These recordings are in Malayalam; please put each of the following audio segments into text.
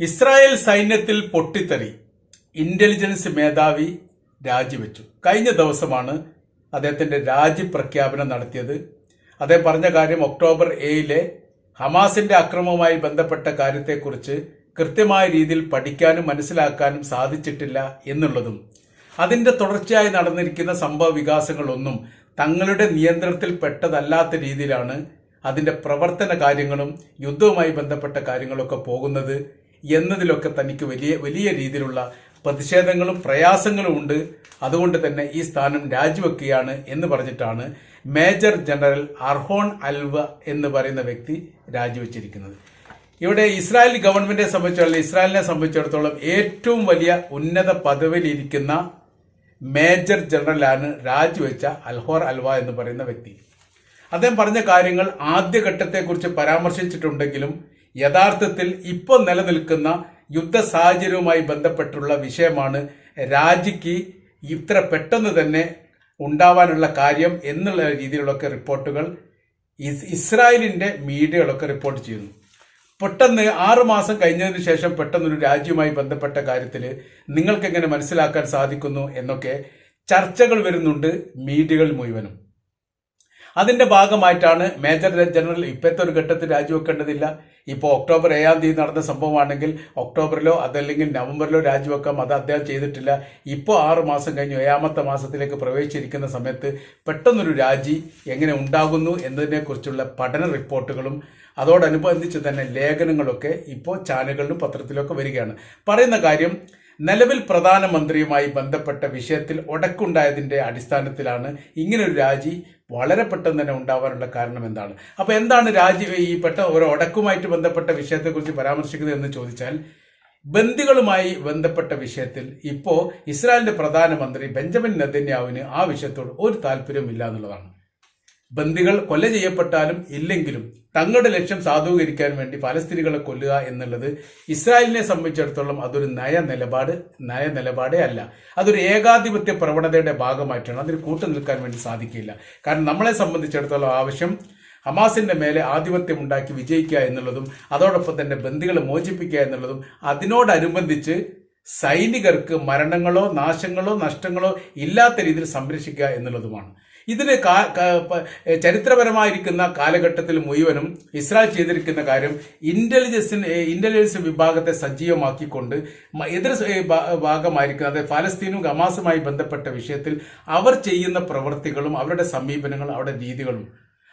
ഇസ്രായേൽ സൈന്യത്തിൽ പൊട്ടിത്തെറി ഇന്റലിജൻസ് മേധാവി രാജിവെച്ചു. കഴിഞ്ഞ ദിവസമാണ് അദ്ദേഹത്തിന്റെ രാജി പ്രഖ്യാപനം നടത്തിയത്. അദ്ദേഹം പറഞ്ഞ കാര്യം ഒക്ടോബർ ഏഴിലെ ഹമാസിന്റെ അക്രമവുമായി ബന്ധപ്പെട്ട കാര്യത്തെക്കുറിച്ച് കൃത്യമായ രീതിയിൽ പഠിക്കാനും മനസ്സിലാക്കാനും സാധിച്ചിട്ടില്ല എന്നുള്ളതും അതിന്റെ തുടർച്ചയായി നടന്നിരിക്കുന്ന സംഭവ വികാസങ്ങളൊന്നും തങ്ങളുടെ നിയന്ത്രണത്തിൽ പെട്ടതല്ലാത്ത രീതിയിലാണ് അതിന്റെ പ്രവർത്തന കാര്യങ്ങളും യുദ്ധവുമായി ബന്ധപ്പെട്ട കാര്യങ്ങളൊക്കെ പോകുന്നത് എന്നതിലൊക്കെ തനിക്ക് വലിയ വലിയ രീതിയിലുള്ള പ്രതിഷേധങ്ങളും പ്രയാസങ്ങളും ഉണ്ട്. അതുകൊണ്ട് തന്നെ ഈ സ്ഥാനം രാജിവെക്കുകയാണ് എന്ന് പറഞ്ഞിട്ടാണ് മേജർ ജനറൽ അർഹോൺ അൽവ എന്ന് പറയുന്ന വ്യക്തി രാജിവെച്ചിരിക്കുന്നത്. ഇവിടെ ഇസ്രായേൽ ഗവൺമെന്റിനെ സംബന്ധിച്ചിടത്തോളം ഇസ്രായേലിനെ സംബന്ധിച്ചിടത്തോളം ഏറ്റവും വലിയ ഉന്നത പദവിയിലിരിക്കുന്ന മേജർ ജനറലാണ് രാജിവെച്ച അൽഹോർ അൽവ എന്ന് പറയുന്ന വ്യക്തി. അദ്ദേഹം പറഞ്ഞ കാര്യങ്ങൾ ആദ്യഘട്ടത്തെക്കുറിച്ച് പരാമർശിച്ചിട്ടുണ്ടെങ്കിലും യഥാർത്ഥത്തിൽ ഇപ്പോൾ നിലനിൽക്കുന്ന യുദ്ധ സാഹചര്യവുമായി ബന്ധപ്പെട്ടുള്ള വിഷയമാണ് രാജിക്ക് ഇത്ര പെട്ടെന്ന് തന്നെ ഉണ്ടാവാനുള്ള കാര്യം എന്നുള്ള രീതിയിലുള്ളൊക്കെ റിപ്പോർട്ടുകൾ ഇസ് ഇസ്രായേലിന്റെ മീഡിയകളൊക്കെ റിപ്പോർട്ട് ചെയ്യുന്നു. പെട്ടെന്ന് ആറു മാസം കഴിഞ്ഞതിന് ശേഷം പെട്ടെന്നൊരു രാജ്യവുമായി ബന്ധപ്പെട്ട കാര്യത്തിൽ നിങ്ങൾക്ക് എങ്ങനെ മനസ്സിലാക്കാൻ സാധിക്കുന്നു എന്നൊക്കെ ചർച്ചകൾ വരുന്നുണ്ട് മീഡിയകൾ മുഴുവനും. അതിന്റെ ഭാഗമായിട്ടാണ് മേജർ ജനറൽ ഇപ്പോഴത്തെ ഒരു ഘട്ടത്തിൽ രാജിവെക്കേണ്ടതില്ല. ഇപ്പോൾ ഒക്ടോബർ ഏഴാം തീയതി നടന്ന സംഭവമാണെങ്കിൽ ഒക്ടോബറിലോ അതല്ലെങ്കിൽ നവംബറിലോ രാജിവെക്കാം. അത് അദ്ദേഹം ചെയ്തിട്ടില്ല. ഇപ്പോൾ ആറ് മാസം കഴിഞ്ഞു. ഏഴാമത്തെ മാസത്തിലേക്ക് പ്രവേശിച്ചിരിക്കുന്ന സമയത്ത് പെട്ടെന്നൊരു രാജി എങ്ങനെ ഉണ്ടാകുന്നു എന്നതിനെക്കുറിച്ചുള്ള പഠന റിപ്പോർട്ടുകളും അതോടനുബന്ധിച്ച് തന്നെ ലേഖനങ്ങളൊക്കെ ഇപ്പോൾ ചാനലുകളിലും പത്രത്തിലൊക്കെ വരികയാണ്. പറയുന്ന കാര്യം നിലവിൽ പ്രധാനമന്ത്രിയുമായി ബന്ധപ്പെട്ട വിഷയത്തിൽ ഒടക്കുണ്ടായതിന്റെ അടിസ്ഥാനത്തിലാണ് ഇങ്ങനൊരു രാജി വളരെ പെട്ടെന്ന് തന്നെ ഉണ്ടാവാനുള്ള കാരണം എന്താണ്? അപ്പോൾ എന്താണ് രാജി ഈ പെട്ട ഒരു ഒടക്കുമായിട്ട് ബന്ധപ്പെട്ട വിഷയത്തെക്കുറിച്ച് പരാമർശിക്കുന്നത് എന്ന് ചോദിച്ചാൽ ബന്ദികളുമായി ബന്ധപ്പെട്ട വിഷയത്തിൽ ഇപ്പോൾ ഇസ്രായേലിന്റെ പ്രധാനമന്ത്രി ബെഞ്ചമിൻ നെതന്യാവിന് ആ വിഷയത്തോട് ഒരു താല്പര്യമില്ല എന്നുള്ളതാണ്. ബന്ദികൾ കൊല്ല ചെയ്യപ്പെട്ടാലും ഇല്ലെങ്കിലും തങ്ങളുടെ ലക്ഷ്യം സാധൂകരിക്കാൻ വേണ്ടി ഫലസ്തീനികളെ കൊല്ലുക എന്നുള്ളത് ഇസ്രായേലിനെ സംബന്ധിച്ചിടത്തോളം അതൊരു നയ നിലപാട് നയ നിലപാടേ അല്ല. അതൊരു ഏകാധിപത്യ പ്രവണതയുടെ ഭാഗമായിട്ടാണ്. അതിന് കൂട്ടു നിൽക്കാൻ വേണ്ടി സാധിക്കില്ല. കാരണം നമ്മളെ സംബന്ധിച്ചിടത്തോളം ആവശ്യം ഹമാസിന്റെ മേലെ ആധിപത്യം ഉണ്ടാക്കി വിജയിക്കുക എന്നുള്ളതും അതോടൊപ്പം തന്നെ ബന്ദികളെ മോചിപ്പിക്കുക എന്നുള്ളതും അതിനോടനുബന്ധിച്ച് സൈനികർക്ക് മരണങ്ങളോ നാശങ്ങളോ നഷ്ടങ്ങളോ ഇല്ലാത്ത രീതിയിൽ സംരക്ഷിക്കുക എന്നുള്ളതുമാണ്. ഇതിന് ചരിത്രപരമായിരിക്കുന്ന കാലഘട്ടത്തിൽ മുഴുവനും ഇസ്രായേൽ ചെയ്തിരിക്കുന്ന കാര്യം ഇന്റലിജൻസിന് ഇന്റലിജൻസ് വിഭാഗത്തെ സജീവമാക്കിക്കൊണ്ട് എതിർ ഭാഗമായിരിക്കുന്ന അതായത് ഫലസ്തീനും ഹമാസുമായി ബന്ധപ്പെട്ട വിഷയത്തിൽ അവർ ചെയ്യുന്ന പ്രവൃത്തികളും അവരുടെ സമീപനങ്ങളും അവരുടെ രീതികളും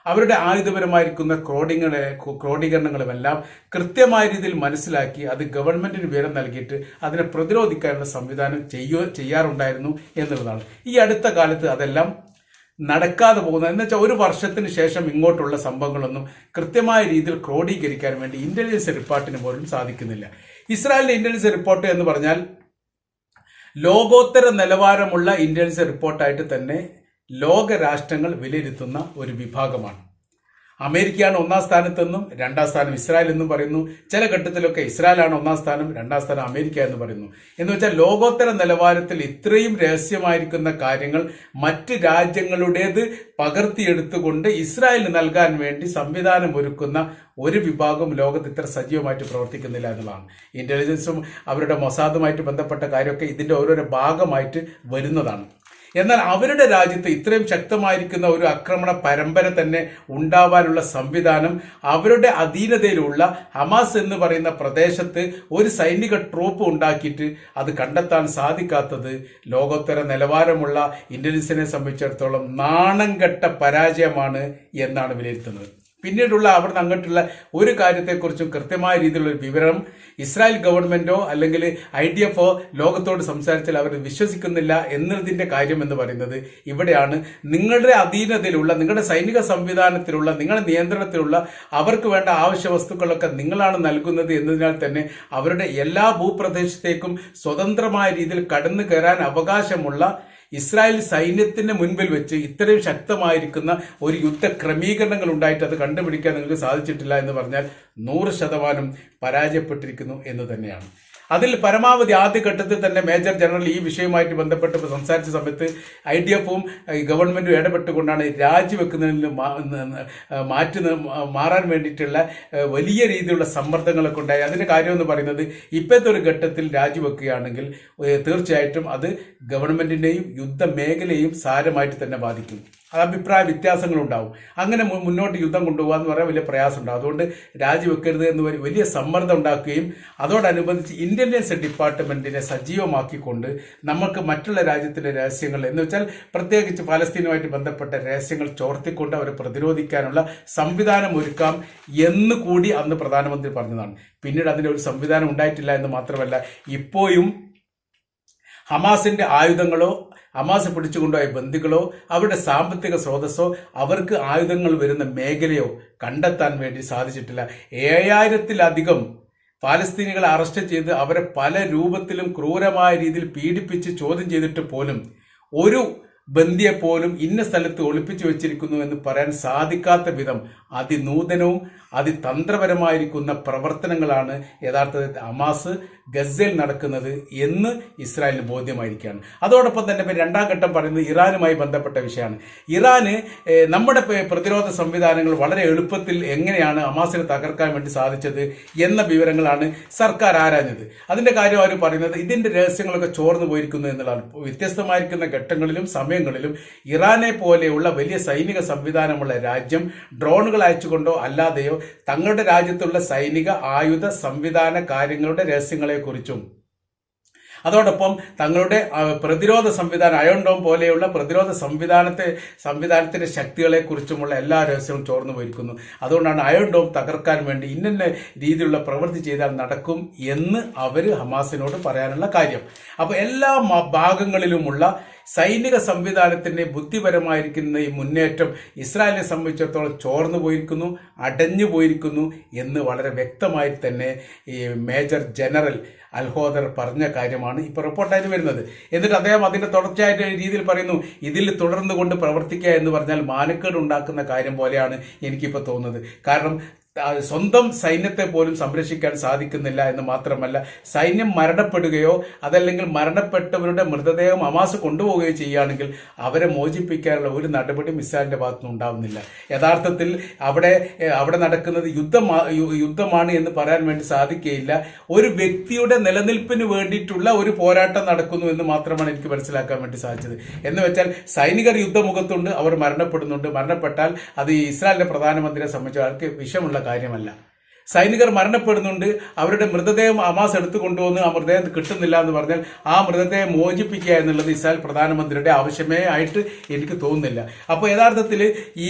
അവരുടെ ആയുധപരമായിരിക്കുന്ന ക്രോഡിങ്ങളെ ക്രോഡീകരണങ്ങളുമെല്ലാം കൃത്യമായ രീതിയിൽ മനസ്സിലാക്കി അത് ഗവൺമെന്റിന് വിവരം നൽകിയിട്ട് അതിനെ പ്രതിരോധിക്കാനുള്ള സംവിധാനം ചെയ്യോ ചെയ്യാറുണ്ടായിരുന്നു എന്നുള്ളതാണ്. ഈ അടുത്ത കാലത്ത് അതെല്ലാം നടക്കാതെ പോകുന്നത്. എന്ന് വെച്ചാൽ ഒരു വർഷത്തിന് ശേഷം ഇങ്ങോട്ടുള്ള സംഭവങ്ങളൊന്നും കൃത്യമായ രീതിയിൽ ക്രോഡീകരിക്കാൻ വേണ്ടി ഇന്റലിജൻസ് റിപ്പോർട്ടിന് പോലും സാധിക്കുന്നില്ല. ഇസ്രായേലിന്റെ ഇന്റലിജൻസ് റിപ്പോർട്ട് എന്ന് പറഞ്ഞാൽ ലോകോത്തര നിലവാരമുള്ള ഇന്റലിജൻസ് റിപ്പോർട്ടായിട്ട് തന്നെ ലോകരാഷ്ട്രങ്ങൾ വിലയിരുത്തുന്ന ഒരു വിഭാഗമാണ്. അമേരിക്കയാണ് ഒന്നാം സ്ഥാനത്തെന്നും രണ്ടാം സ്ഥാനം ഇസ്രായേൽ എന്നും പറയുന്നു. ചില ഘട്ടത്തിലൊക്കെ ഇസ്രായേലാണ് ഒന്നാം സ്ഥാനം രണ്ടാം സ്ഥാനം അമേരിക്ക എന്ന് പറയുന്നു. എന്ന് വെച്ചാൽ ലോകോത്തര നിലവാരത്തിൽ ഇത്രയും രഹസ്യമായിരിക്കുന്ന കാര്യങ്ങൾ മറ്റ് രാജ്യങ്ങളുടേത് പകർത്തിയെടുത്തുകൊണ്ട് ഇസ്രായേലിന് നൽകാൻ വേണ്ടി സംവിധാനം ഒരുക്കുന്ന ഒരു വിഭാഗം ലോകത്ത് ഇത്ര സജീവമായിട്ട് പ്രവർത്തിക്കുന്നില്ല എന്നുള്ളതാണ്. ഇന്റലിജൻസും അവരുടെ മൊസാദുമായിട്ട് ബന്ധപ്പെട്ട കാര്യമൊക്കെ ഇതിന്റെ ഓരോരോ ഭാഗമായിട്ട് വരുന്നതാണ്. എന്നാൽ അവരുടെ രാജ്യത്ത് ഇത്രയും ശക്തമായിരിക്കുന്ന ഒരു ആക്രമണ പരമ്പര തന്നെ ഉണ്ടാവാനുള്ള സംവിധാനം അവരുടെ അധീനതയിലുള്ള ഹമാസ് എന്ന് പറയുന്ന പ്രദേശത്ത് ഒരു സൈനിക ട്രൂപ്പ് ഉണ്ടാക്കിയിട്ട് അത് കണ്ടെത്താൻ സാധിക്കാത്തത് ലോകോത്തര നിലവാരമുള്ള ഇന്റലിജൻസിനെ സംബന്ധിച്ചിടത്തോളം നാണം കെട്ട പരാജയമാണ് എന്നാണ് വിലയിരുത്തുന്നത്. പിന്നീടുള്ള അവിടുന്ന് അങ്ങോട്ടുള്ള ഒരു കാര്യത്തെക്കുറിച്ചും കൃത്യമായ രീതിയിലുള്ള ഒരു വിവരം ഇസ്രായേൽ ഗവൺമെന്റോ അല്ലെങ്കിൽ ഐ ഡി എഫോ ലോകത്തോട് സംസാരിച്ചാൽ അവർ വിശ്വസിക്കുന്നില്ല എന്നതിന്റെ കാര്യം എന്ന് പറയുന്നത് ഇവിടെയാണ്. നിങ്ങളുടെ അധീനതയിലുള്ള നിങ്ങളുടെ സൈനിക സംവിധാനത്തിലുള്ള നിങ്ങളുടെ നിയന്ത്രണത്തിലുള്ള അവർക്ക് വേണ്ട ആവശ്യ വസ്തുക്കളൊക്കെ നിങ്ങളാണ് നൽകുന്നത് എന്നതിനാൽ തന്നെ അവരുടെ എല്ലാ ഭൂപ്രദേശത്തേക്കും സ്വതന്ത്രമായ രീതിയിൽ കടന്നു കയറാൻ അവകാശമുള്ള ഇസ്രായേൽ സൈന്യത്തിന്റെ മുൻപിൽ വെച്ച് ഇത്രയും ശക്തമായിരിക്കുന്ന ഒരു യുദ്ധ ക്രമീകരണങ്ങൾ ഉണ്ടായിട്ട് അത് കണ്ടുപിടിക്കാൻ നിങ്ങൾക്ക് സാധിച്ചിട്ടില്ല എന്ന് പറഞ്ഞാൽ നൂറ് ശതമാനം പരാജയപ്പെട്ടിരിക്കുന്നു എന്ന് തന്നെയാണ്. അതിൽ പരമാവധി ആദ്യ ഘട്ടത്തിൽ തന്നെ മേജർ ജനറൽ ഈ വിഷയവുമായിട്ട് ബന്ധപ്പെട്ട് സംസാരിച്ച സമയത്ത് ഐ ഡി എഫും ഗവൺമെന്റും ഇടപെട്ടുകൊണ്ടാണ് രാജിവെക്കുന്നതിൽ മാറ്റി മാറാൻ വേണ്ടിയിട്ടുള്ള വലിയ രീതിയിലുള്ള സമ്മർദ്ദങ്ങളൊക്കെ ഉണ്ടായി. അതിന്റെ കാര്യം എന്ന് പറയുന്നത് ഇപ്പോഴത്തെ ഒരു ഘട്ടത്തിൽ രാജിവെക്കുകയാണെങ്കിൽ തീർച്ചയായിട്ടും അത് ഗവൺമെന്റിന്റെയും യുദ്ധ മേഖലയെയും സാരമായിട്ട് തന്നെ ബാധിക്കും. അത് അഭിപ്രായ വ്യത്യാസങ്ങളുണ്ടാവും. അങ്ങനെ മുന്നോട്ട് യുദ്ധം കൊണ്ടുപോകുക എന്ന് പറയാൻ വലിയ പ്രയാസം ഉണ്ടാവും അതുകൊണ്ട് രാജിവെക്കരുത് എന്ന് വലിയ സമ്മർദ്ദം ഉണ്ടാക്കുകയും അതോടനുബന്ധിച്ച് ഇന്റലിജൻസ് ഡിപ്പാർട്ട്മെന്റിനെ സജീവമാക്കിക്കൊണ്ട് നമുക്ക് മറ്റുള്ള രാജ്യത്തിന്റെ രഹസ്യങ്ങൾ എന്ന് വെച്ചാൽ പ്രത്യേകിച്ച് ഫലസ്തീനുമായിട്ട് ബന്ധപ്പെട്ട രഹസ്യങ്ങൾ ചോർത്തിക്കൊണ്ട് അവരെ പ്രതിരോധിക്കാനുള്ള സംവിധാനം ഒരുക്കാം എന്ന് കൂടി അന്ന് പ്രധാനമന്ത്രി പറഞ്ഞതാണ്. പിന്നീട് അതിന്റെ ഒരു സംവിധാനം ഉണ്ടായിട്ടില്ല എന്ന് മാത്രമല്ല ഇപ്പോഴും ഹമാസിന്റെ ആയുധങ്ങളോ ഹമാസ് പിടിച്ചുകൊണ്ടുപോയ ബന്ധുക്കളോ അവരുടെ സാമ്പത്തിക സ്രോതസ്സോ അവർക്ക് ആയുധങ്ങൾ വരുന്ന മേഖലയോ കണ്ടെത്താൻ വേണ്ടി സാധിച്ചിട്ടില്ല. ഏഴായിരത്തിലധികം പാലസ്തീനികളെ അറസ്റ്റ് ചെയ്ത് അവരെ പല രൂപത്തിലും ക്രൂരമായ രീതിയിൽ പീഡിപ്പിച്ച് ചോദ്യം ചെയ്തിട്ട് പോലും ഒരു ബന്ദിയെ പോലും ഇന്ന സ്ഥലത്ത് ഒളിപ്പിച്ചു വെച്ചിരിക്കുന്നു എന്ന് പറയാൻ സാധിക്കാത്ത വിധം അതിനൂതനവും അതിതന്ത്രപരമായിരിക്കുന്ന പ്രവർത്തനങ്ങളാണ് യഥാർത്ഥത്തിൽ ഹമാസ് ഗസയിൽ നടക്കുന്നത് എന്ന് ഇസ്രായേലിന് ബോധ്യമായിരിക്കുകയാണ്. അതോടൊപ്പം തന്നെ ഇപ്പം രണ്ടാം ഘട്ടം പറയുന്നത് ഇറാനുമായി ബന്ധപ്പെട്ട വിഷയമാണ്. ഇറാന് നമ്മുടെ പ്രതിരോധ സംവിധാനങ്ങൾ വളരെ എളുപ്പത്തിൽ എങ്ങനെയാണ് അമാസിനെ തകർക്കാൻ വേണ്ടി സാധിച്ചത് എന്ന വിവരങ്ങളാണ് സർക്കാർ ആരാഞ്ഞത്. അതിന്റെ കാര്യം അവർ പറയുന്നത് ഇതിന്റെ രഹസ്യങ്ങളൊക്കെ ചോർന്നു പോയിരിക്കുന്നു എന്നുള്ളതാണ്. വ്യത്യസ്തമായിരിക്കുന്ന ഘട്ടങ്ങളിലും സമയങ്ങളിലും ഇറാനെ പോലെയുള്ള വലിയ സൈനിക സംവിധാനമുള്ള രാജ്യം ഡ്രോണുകൾ അയച്ചുകൊണ്ടോ അല്ലാതെയോ തങ്ങളുടെ രാജ്യത്തുള്ള സൈനിക ആയുധ സംവിധാന കാര്യങ്ങളുടെ രഹസ്യങ്ങളെക്കുറിച്ചും അതോടൊപ്പം തങ്ങളുടെ പ്രതിരോധ സംവിധാനം അയോണ്ടോം പോലെയുള്ള പ്രതിരോധ സംവിധാനത്തെ സംവിധാനത്തിന്റെ ശക്തികളെക്കുറിച്ചുമുള്ള എല്ലാ രഹസ്യവും ചോർന്നു പോയിരിക്കുന്നു. അതുകൊണ്ടാണ് അയോണ്ടോം തകർക്കാൻ വേണ്ടി ഇന്ന രീതിയിലുള്ള പ്രവൃത്തി ചെയ്താൽ നടക്കും എന്ന് അവർ ഹമാസിനോട് പറയാനുള്ള കാര്യം. അപ്പോൾ എല്ലാ ഭാഗങ്ങളിലുമുള്ള സൈനിക സംവിധാനത്തിന്റെ ബുദ്ധിപരമായിരിക്കുന്ന ഈ മുന്നേറ്റം ഇസ്രായേലിനെ സംബന്ധിച്ചിടത്തോളം ചോർന്നു പോയിരിക്കുന്നു അടഞ്ഞു പോയിരിക്കുന്നു എന്ന് വളരെ വ്യക്തമായി തന്നെ ഈ മേജർ ജനറൽ അൽഹോദർ പറഞ്ഞ കാര്യമാണ് ഇപ്പോൾ റിപ്പോർട്ടായിട്ട് വരുന്നത്. എന്നിട്ട് അദ്ദേഹം അതിന്റെ തുടർച്ചയായിട്ട് രീതിയിൽ പറയുന്നു ഇതിൽ തുടർന്നുകൊണ്ട് പ്രവർത്തിക്കുക എന്ന് പറഞ്ഞാൽ മാനക്കേട് ഉണ്ടാക്കുന്ന കാര്യം പോലെയാണ് എനിക്കിപ്പോൾ തോന്നുന്നത്. കാരണം സ്വന്തം സൈന്യത്തെ പോലും സംരക്ഷിക്കാൻ സാധിക്കുന്നില്ല എന്ന് മാത്രമല്ല സൈന്യം മരണപ്പെടുകയോ അതല്ലെങ്കിൽ മരണപ്പെട്ടവരുടെ മൃതദേഹം അമാസ് കൊണ്ടുപോവുകയോ ചെയ്യുകയാണെങ്കിൽ അവരെ മോചിപ്പിക്കാനുള്ള ഒരു നടപടി ഇസ്രായേലിന്റെ ഭാഗത്തുനിന്ന് ഉണ്ടാവുന്നില്ല. യഥാർത്ഥത്തിൽ അവിടെ അവിടെ നടക്കുന്നത് യുദ്ധമാ യുദ്ധമാണ് എന്ന് പറയാൻ വേണ്ടി സാധിക്കുകയില്ല. ഒരു വ്യക്തിയുടെ നിലനിൽപ്പിന് വേണ്ടിയിട്ടുള്ള ഒരു പോരാട്ടം നടക്കുന്നു എന്ന് മാത്രമാണ് എനിക്ക് മനസ്സിലാക്കാൻ വേണ്ടി സാധിച്ചത്. എന്ന് വെച്ചാൽ സൈനികർ യുദ്ധമുഖത്തുണ്ട് അവർ മരണപ്പെടുന്നുണ്ട്. മരണപ്പെട്ടാൽ അത് ഇസ്രായേലിന്റെ പ്രധാനമന്ത്രിയെ സംബന്ധിച്ച് ആൾക്ക് വിഷമുള്ള കാര്യമല്ല. സൈനികർ മരണപ്പെടുന്നുണ്ട്. അവരുടെ മൃതദേഹം അമാസ് എടുത്തു കൊണ്ടുവന്ന് ആ മൃതദേഹം കിട്ടുന്നില്ല എന്ന് പറഞ്ഞാൽ ആ മൃതദേഹം മോചിപ്പിക്കുക എന്നുള്ളത് ഇസ്രായേൽ പ്രധാനമന്ത്രിയുടെ ആവശ്യമേ ആയിട്ട് എനിക്ക് തോന്നുന്നില്ല. അപ്പോൾ യഥാർത്ഥത്തിൽ ഈ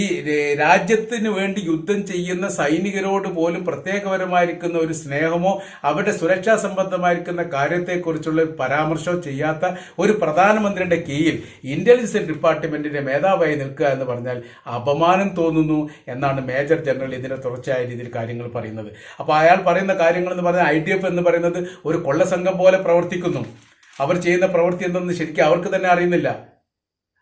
രാജ്യത്തിന് വേണ്ടി യുദ്ധം ചെയ്യുന്ന സൈനികരോട് പോലും പ്രത്യേകപരമായിരിക്കുന്ന ഒരു സ്നേഹമോ അവരുടെ സുരക്ഷാ സംബന്ധമായിരിക്കുന്ന കാര്യത്തെക്കുറിച്ചുള്ള പരാമർശമോ ചെയ്യാത്ത ഒരു പ്രധാനമന്ത്രിയുടെ കീഴിൽ ഇന്റലിജൻസ് ഡിപ്പാർട്ട്മെന്റിന്റെ മേധാവായി നിൽക്കുക എന്ന് പറഞ്ഞാൽ അപമാനം തോന്നുന്നു എന്നാണ് മേജർ ജനറൽ ഇതിന്റെ തുടർച്ചയായ രീതിയിൽ കാര്യങ്ങൾ പറയുന്നത്. അപ്പോൾ അയാൾ പറയുന്ന കാര്യങ്ങൾ എന്ന് പറയുന്നത് ഐ ഡി എഫ് എന്ന് പറയുന്നത് ഒരു കൊള്ളസംഘം പോലെ പ്രവർത്തിക്കുന്നു. അവർ ചെയ്യുന്ന പ്രവൃത്തി എന്തെന്ന് ശരിക്കും അവർക്ക് തന്നെ അറിയുന്നില്ല.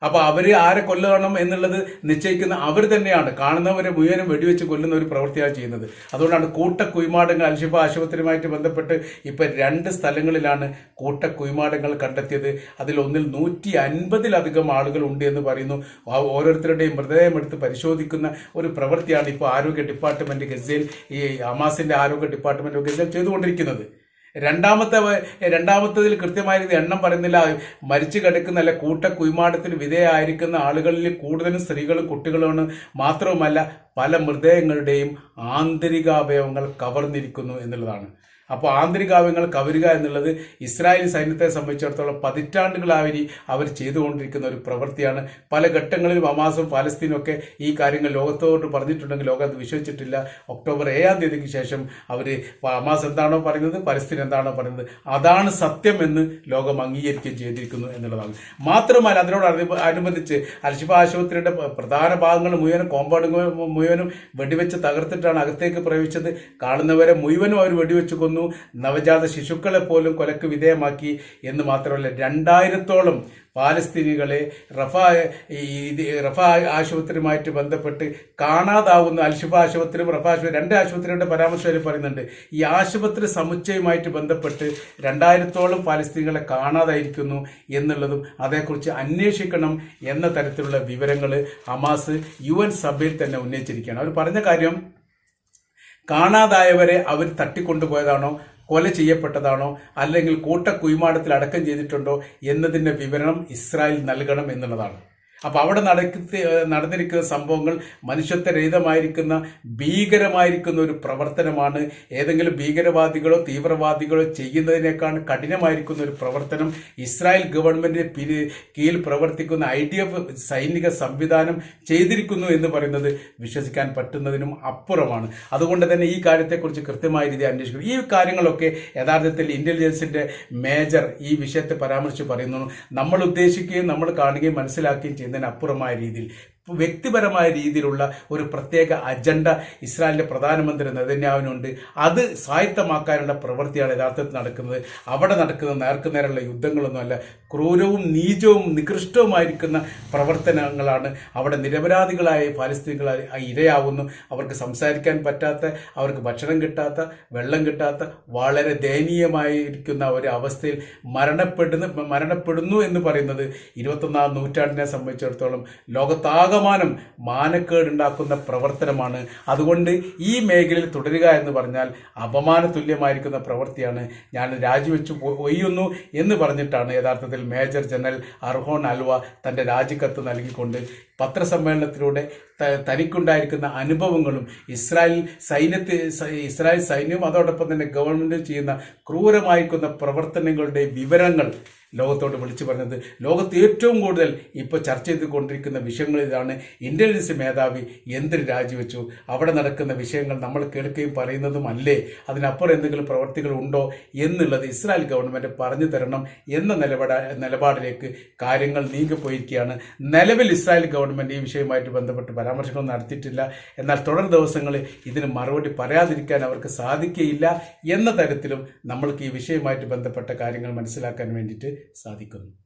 അപ്പൊ അവർ ആരെ കൊല്ലണം എന്നുള്ളത് നിശ്ചയിക്കുന്ന അവർ തന്നെയാണ്. കാണുന്നവരെ മുഴുവനും വെടിവെച്ച് കൊല്ലുന്ന ഒരു പ്രവൃത്തിയാണ് ചെയ്യുന്നത്. അതുകൊണ്ടാണ് കൂട്ട കുയ്മാടങ്ങൾ അൽഷിഫ ആശുപത്രിയുമായിട്ട് ബന്ധപ്പെട്ട് ഇപ്പൊ രണ്ട് സ്ഥലങ്ങളിലാണ് കൂട്ട കുയ്മാടങ്ങൾ കണ്ടെത്തിയത്. അതിൽ ഒന്നിൽ നൂറ്റി അൻപതിലധികം ആളുകൾ ഉണ്ട് എന്ന് പറയുന്നു. ഓരോരുത്തരുടെയും മൃതദേഹം എടുത്ത് പരിശോധിക്കുന്ന ഒരു പ്രവൃത്തിയാണ് ഇപ്പോൾ ആരോഗ്യ ഡിപ്പാർട്ട്മെന്റ് ഗസയിൽ ഈ ആമാസിന്റെ ആരോഗ്യ ഡിപ്പാർട്ട്മെന്റ് ഗസയിൽ ചെയ്തുകൊണ്ടിരിക്കുന്നത്. രണ്ടാമത്തെ രണ്ടാമത്തതിൽ കൃത്യമായ ഇത് എണ്ണം പറയുന്നില്ല. മരിച്ചു കിടക്കുന്ന അല്ല കൂട്ട കുയ്മാടത്തിന് വിധേയമായിരിക്കുന്ന ആളുകളിൽ കൂടുതലും സ്ത്രീകളും കുട്ടികളുമാണ്. മാത്രവുമല്ല പല മൃതദേഹങ്ങളുടെയും ആന്തരികാവയവങ്ങൾ കവർന്നിരിക്കുന്നു എന്നുള്ളതാണ്. അപ്പോൾ ആന്തരികാവ്യങ്ങൾ കവരുക എന്നുള്ളത് ഇസ്രായേൽ സൈന്യത്തെ സംബന്ധിച്ചിടത്തോളം പതിറ്റാണ്ടുകളായി അവർ ചെയ്തുകൊണ്ടിരിക്കുന്ന ഒരു പ്രവൃത്തിയാണ്. പല ഘട്ടങ്ങളിലും ഹമാസും ഫലസ്തീനും ഒക്കെ ഈ കാര്യങ്ങൾ ലോകത്തോട് പറഞ്ഞിട്ടുണ്ടെങ്കിൽ ലോകം അത് വിശ്വസിച്ചിട്ടില്ല. ഒക്ടോബർ ഏഴാം തീയതിക്ക് ശേഷം അവർ അമാസ് എന്താണോ പറയുന്നത് പലസ്തീൻ എന്താണോ പറയുന്നത് അതാണ് സത്യം എന്ന് ലോകം അംഗീകരിക്കുകയും ചെയ്തിരിക്കുന്നു എന്നുള്ളതാണ്. മാത്രമല്ല അതിനോട് അനുബ- അനുബന്ധിച്ച് അൽഷിഫ ആശുപത്രിയുടെ പ്രധാന ഭാഗങ്ങൾ മുഴുവനും കോമ്പൗണ്ട് മുഴുവനും വെടിവെച്ച് തകർത്തിട്ടാണ് അകത്തേക്ക് പ്രവേശിച്ചത്. കാണുന്നവരെ മുഴുവനും അവർ വെടിവെച്ച് കൊന്നു. കൊന്നു നവജാത ശിശുക്കളെ പോലും കൊലക്ക് വിധേയമാക്കി എന്ന് മാത്രമല്ല രണ്ടായിരത്തോളം പാലസ്തീനികളെ റഫ ഇത് റഫ ആശുപത്രിയുമായിട്ട് ബന്ധപ്പെട്ട് കാണാതാവുന്ന അൽഷിഫ ആശുപത്രിയും റഫ ആശുപത്രി രണ്ട് ആശുപത്രിയുടെ പരാമർശം പറയുന്നുണ്ട്. ഈ ആശുപത്രി സമുച്ചയവുമായിട്ട് ബന്ധപ്പെട്ട് രണ്ടായിരത്തോളം പാലസ്തീനികളെ കാണാതായിരിക്കുന്നു എന്നുള്ളതും അതേക്കുറിച്ച് അന്വേഷിക്കണം എന്ന തരത്തിലുള്ള വിവരങ്ങൾ ഹമാസ് യു സഭയിൽ തന്നെ ഉന്നയിച്ചിരിക്കുകയാണ്. അവർ പറഞ്ഞ കാര്യം കാണാതായവരെ അവർ തട്ടിക്കൊണ്ടുപോയതാണോ? കൊല ചെയ്യപ്പെട്ടതാണോ? അല്ലെങ്കിൽ കൂട്ട അടക്കം ചെയ്തിട്ടുണ്ടോ? എന്നതിന്റെ വിവരണം ഇസ്രായേൽ നൽകണം എന്നുള്ളതാണ്. അപ്പൊ അവിടെ നടത്തി നടന്നിരിക്കുന്ന സംഭവങ്ങൾ മനുഷ്യത്വരഹിതമായിരിക്കുന്ന ഭീകരമായിരിക്കുന്ന ഒരു പ്രവർത്തനമാണ്. ഏതെങ്കിലും ഭീകരവാദികളോ തീവ്രവാദികളോ ചെയ്യുന്നതിനേക്കാൾ കഠിനമായിരിക്കുന്ന ഒരു പ്രവർത്തനം ഇസ്രായേൽ ഗവൺമെന്റിന്റെ കീഴിൽ പ്രവർത്തിക്കുന്ന ഐ ഡി എഫ് സൈനിക സംവിധാനം ചെയ്തിരിക്കുന്നു എന്ന് പറയുന്നത് വിശ്വസിക്കാൻ പറ്റുന്നതിനും അപ്പുറമാണ്. അതുകൊണ്ട് തന്നെ ഈ കാര്യത്തെക്കുറിച്ച് കൃത്യമായ രീതിയിൽ അന്വേഷിക്കും ഈ കാര്യങ്ങളൊക്കെ യഥാർത്ഥത്തിൽ ഇന്റലിജൻസിന്റെ മേജർ ഈ വിഷയത്തെ പരാമർശിച്ച് പറയുന്നു. നമ്മൾ ഉദ്ദേശിക്കുകയും നമ്മൾ കാണുകയും മനസ്സിലാക്കുകയും ചെയ്യുന്നതിനപ്പുറമായ രീതിയിൽ വ്യക്തിപരമായ രീതിയിലുള്ള ഒരു പ്രത്യേക അജണ്ട ഇസ്രായേലിന്റെ പ്രധാനമന്ത്രി നെതന്യാവിനുണ്ട് അത് സ്വായത്തമാക്കാനുള്ള പ്രവൃത്തിയാണ് യഥാർത്ഥത്തിൽ നടക്കുന്നത്. അവിടെ നടക്കുന്ന നേർക്കുനേരുള്ള യുദ്ധങ്ങളൊന്നുമല്ല ക്രൂരവും നീചവും നികൃഷ്ടവുമായിരിക്കുന്ന പ്രവർത്തനങ്ങളാണ് അവിടെ നിരപരാധികളായ പാലസ്തീനികളായി ഇരയാവുന്നു. അവർക്ക് സംസാരിക്കാൻ പറ്റാത്ത അവർക്ക് ഭക്ഷണം കിട്ടാത്ത വെള്ളം കിട്ടാത്ത വളരെ ദയനീയമായിരിക്കുന്ന ഒരു അവസ്ഥയിൽ മരണപ്പെടുന്നു മരണപ്പെടുന്നു എന്ന് പറയുന്നത് ഇരുപത്തൊന്നാം നൂറ്റാണ്ടിനെ സംബന്ധിച്ചിടത്തോളം ലോകത്താകമാനം മാനക്കേടുണ്ടാക്കുന്ന പ്രവർത്തനമാണ്. അതുകൊണ്ട് ഈ മേഖലയിൽ തുടരുക എന്ന് പറഞ്ഞാൽ അപമാന തുല്യമായിരിക്കുന്ന പ്രവൃത്തിയാണ്. ഞാൻ രാജിവെച്ചു ഒയ്യുന്നു എന്ന് പറഞ്ഞിട്ടാണ് യഥാർത്ഥത്തിൽ മേജർ ജനറൽ അർഹോൺ അൽവ തന്റെ രാജിക്കത്ത് നൽകിക്കൊണ്ട് പത്രസമ്മേളനത്തിലൂടെ തനിക്കുണ്ടായിരിക്കുന്ന അനുഭവങ്ങളും ഇസ്രായേൽ സൈന്യത്തെ ഇസ്രായേൽ സൈന്യവും അതോടൊപ്പം തന്നെ ഗവൺമെന്റ് ചെയ്യുന്ന ക്രൂരമായിരിക്കുന്ന പ്രവർത്തനങ്ങളുടെ വിവരങ്ങൾ ലോകത്തോട് വിളിച്ചു പറഞ്ഞത് ലോകത്ത് ഏറ്റവും കൂടുതൽ ഇപ്പോൾ ചർച്ച ചെയ്തുകൊണ്ടിരിക്കുന്ന വിഷയങ്ങൾ ഇതാണ് ഇന്റലിജൻസ് മേധാവി എന്തിന് രാജിവെച്ചു? അവിടെ നടക്കുന്ന വിഷയങ്ങൾ നമ്മൾ കേൾക്കുകയും പറയുന്നതും അല്ലേ? അതിനപ്പുറം എന്തെങ്കിലും പ്രവർത്തികൾ ഉണ്ടോ എന്നുള്ളത് ഇസ്രായേൽ ഗവൺമെന്റ് പറഞ്ഞു തരണം എന്ന നിലപാട് നിലപാടിലേക്ക് കാര്യങ്ങൾ നീങ്ങിപ്പോയിരിക്കുകയാണ്. നിലവിൽ ഇസ്രായേൽ ഗവൺമെന്റ് ഈ വിഷയവുമായിട്ട് ബന്ധപ്പെട്ട് പരാമർശങ്ങൾ നടത്തിയിട്ടില്ല. എന്നാൽ തുടർ ദിവസങ്ങളിൽ ഇതിന് മറുപടി പറയാതിരിക്കാൻ അവർക്ക് സാധിക്കുകയില്ല എന്ന തരത്തിലും നമ്മൾക്ക് ഈ വിഷയവുമായിട്ട് ബന്ധപ്പെട്ട കാര്യങ്ങൾ മനസ്സിലാക്കാൻ വേണ്ടിയിട്ട് സാധിക്കുന്നു